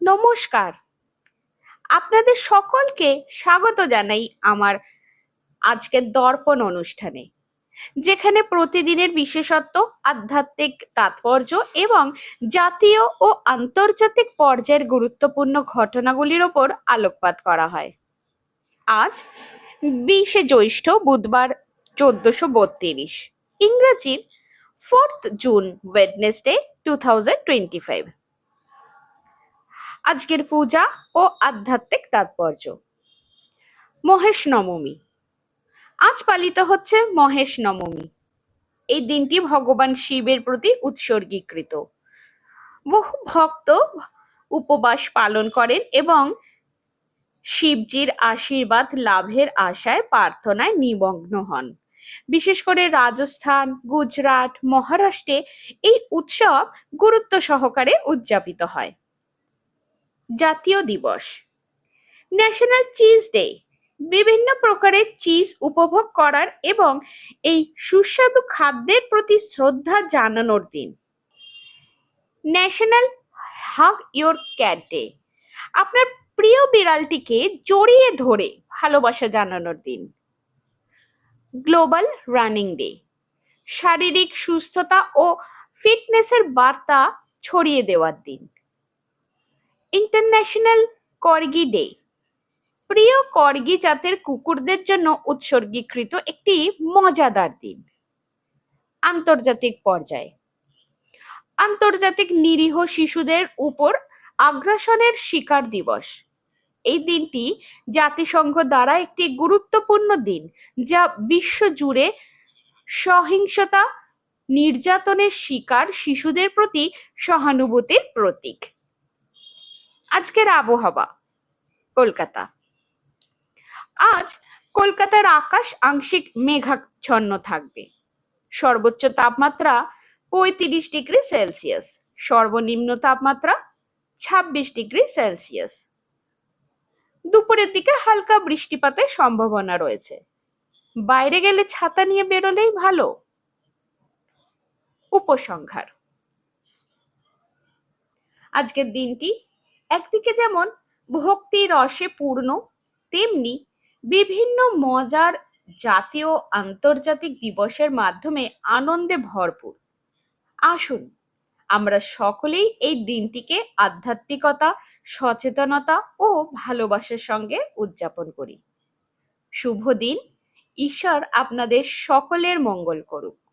নমস্কার। আপনাদের সকলকে স্বাগত জানাই আমার আজকের দর্পণ অনুষ্ঠানে, যেখানে প্রতিদিনের বিশেষত্ব, আধ্যাত্মিক তাৎপর্য এবং জাতীয় ও আন্তর্জাতিক পর্যায়ের গুরুত্বপূর্ণ ঘটনাগুলির ওপর আলোকপাত করা হয়। আজ বিশে জ্যৈষ্ঠ বুধবার চোদ্দশো বত্রিশ, ইংরাজির fourth June, Wednesday, two thousand twenty five. আজকের পূজা ও আধ্যাত্মিক তাৎপর্য। মহেশ নবমী। আজ পালিত হচ্ছে মহেশ নবমী। এই দিনটি ভগবান শিবের প্রতি উৎসর্গীকৃত। বহু ভক্ত উপবাস পালন করেন এবং শিবজির আশীর্বাদ লাভের আশায় প্রার্থনায় নিমগ্ন হন। বিশেষ করে রাজস্থান, গুজরাট, মহারাষ্ট্রে এই উৎসব গুরুত্ব সহকারে উদযাপিত হয়। জাতীয় দিবস। ন্যাশনাল চিজ ডে বিভিন্ন প্রকারের চিজ উপভোগ করার এবং এই সুস্বাদু খাদ্যের প্রতি শ্রদ্ধা জানানোর দিন। National hug your cat day আপনার প্রিয় বিড়ালটিকে জড়িয়ে ধরে ভালোবাসা জানানোর দিন। গ্লোবাল রানিং ডে শারীরিক সুস্থতা ও ফিটনেসের বার্তা ছড়িয়ে দেওয়ার দিন। ইন্টারন্যাশনাল কর্গি ডে প্রিয় কর্গি জাতের কুকুরদের জন্য উৎসর্গীকৃত একটি মজাদার দিন। আন্তর্জাতিক পর্যায়ে। আন্তর্জাতিক নিরীহ শিশুদের উপর আগ্রাসনের শিকার দিবস। এই দিনটি জাতিসংঘ দ্বারা একটি গুরুত্বপূর্ণ দিন, যা বিশ্ব জুড়ে সহিংসতা, নির্যাতনের শিকার শিশুদের প্রতি সহানুভূতির প্রতীক। আজকের আবহাওয়া, কলকাতা। আজ কলকাতার আকাশ আংশিক মেঘাচ্ছন্ন থাকবে। সর্বোচ্চ তাপমাত্রা পঁয়ত্রিশ ডিগ্রি সেলসিয়াস, সর্বনিম্ন তাপমাত্রা ছাব্বিশ ডিগ্রি সেলসিয়াস। দুপুরের দিকে হালকা বৃষ্টিপাতের সম্ভাবনা রয়েছে। বাইরে গেলে ছাতা নিয়ে বেরোলেই ভালো। উপসংহার। আজকের দিনটি একদিকে যেমন ভক্তি রসে পূর্ণ, তেমনি বিভিন্ন মজার জাতীয় আন্তর্জাতিক দিবসের মাধ্যমে আনন্দে ভরপুর। আসুন, আমরা সকলেই এই দিনটিকে আধ্যাত্মিকতা, সচেতনতা ও ভালোবাসার সঙ্গে উদযাপন করি। শুভ দিন। ঈশ্বর আপনাদের সকলের মঙ্গল করুক।